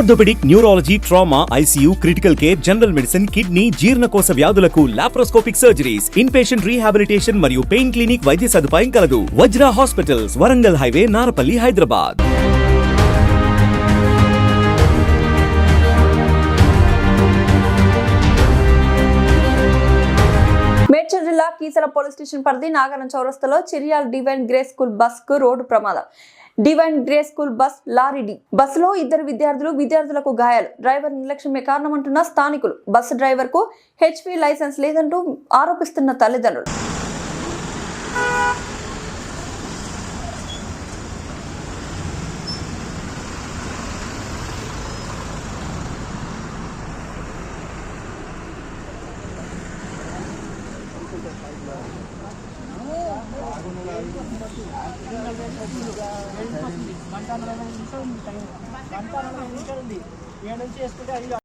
Orthopaedic neurology trauma ICU critical care general medicine kidney జీర్ణకోశ వ్యాధులకు laparoscopic surgeries in patient rehabilitation మరియు pain clinic వైద్య సదుపాయం కలదు. Vajra hospitals Warangal highway Narapalli Hyderabad. Medchal జిల్లా Keesara police station పరిధి నాగరం చౌరస్తలో చిరియాల్ డివైన్ గ్రే స్కూల్ బస్కు రోడ్డు ప్రమాదం. Divine Grey School bus lorry బస్లో ఇద్దరు విద్యార్థులు విద్యార్థులకు గాయాలు. డ్రైవర్ నిర్లక్ష్యమే కారణమంటున్న స్థానికులు. బస్ డ్రైవర్కు హెచ్పీ లైసెన్స్ లేదంటూ ఆరోపిస్తున్న తల్లిదండ్రులు. Thank you. గంట నలభై ఉంది టైం ఉంది ఏడు నుంచి వేసుకుంటే ఐదు.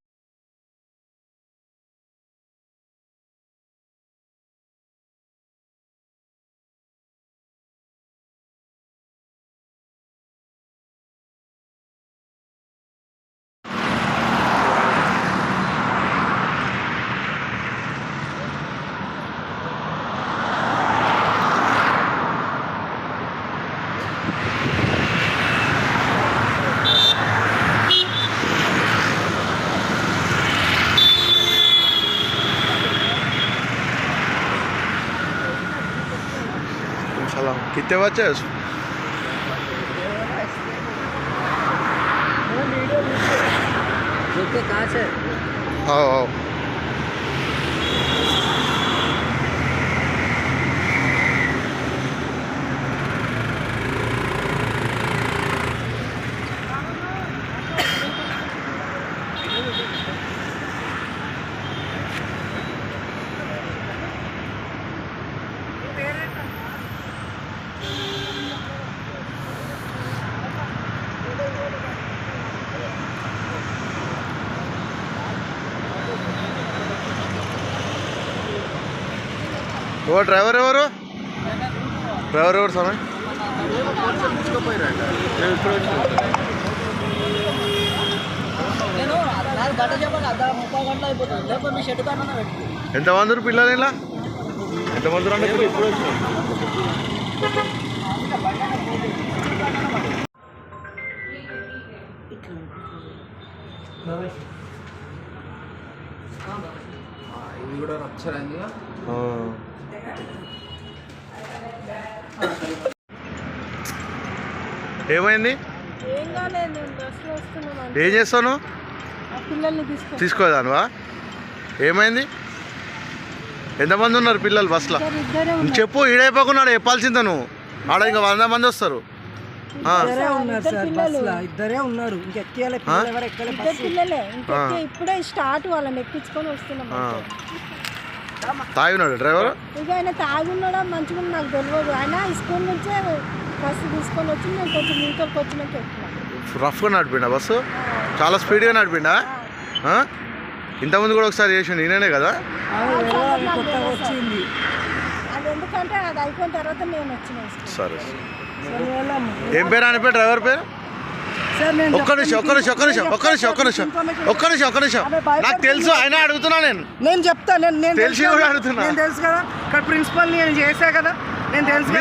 సమయం నేను నాకు గంట చెప్పండి అర్ధ ముప్పై గంటలు అయిపోతుంది. లేకపోతే మీ షెడ్ కన్నా పెట్టుకో. ఎంతమంది పిల్లలు ఇలా? ఎంతమంది ఉన్నారు అంటే ఇప్పుడు ఇది కూడా రప్చర్ అయింది. ఏమైంది? ఏం చేస్తాను? తీసుకోదానువా? ఏమైంది? ఎంతమంది ఉన్నారు పిల్లలు బస్సులో చెప్పు ఈడైపోకున్నాడు చెప్పాల్సిందే నువ్వు. ఆడ ఇంకా వంద మంది వస్తారు. ఇద్దరే ఉన్నారు పిల్లలు. ఇప్పుడే స్టార్ట్ వాళ్ళని ఎక్కించుకొని వస్తున్నాం. తాగినాడు డ్రైవర్? ఇక ఆయన తాగున్నాడా? మంచిగా నాకు తెలియదు ఆయన స్కూల్ నుంచే బస్సు తీసుకొని వచ్చి నేను కొంచెం మీటర్కి వచ్చినాక రఫ్గా నడిపిండా బస్సు? చాలా స్పీడ్గా నడిపిండా? ఇంతకుముందు కూడా ఒకసారి చేసిండు ఈయననే కదా? వచ్చింది. ఎందుకంటే అది అయిపోయిన తర్వాత నేను వచ్చిన. సరే. ఏం పేరు అని పేరు డ్రైవర్ పేరు? ఒక్క నిమిషం ఒక్క నిమిషం ఒక్క నిమిషం ఒక్క నిమిషం ఒక్క నిమిషం ఒక్క నిమిషం ఒక్క నిమిషం. నాకు తెలుసు అయినా అడుగుతున్నా నేను. నేను చెప్తా నేను నేను తెలిసి కూడా. అడుగుతున్నా. నేను తెలుసు కదా. ఇక్కడ ప్రిన్సిపల్ నేను చేసా కదా. నేను తెలుసు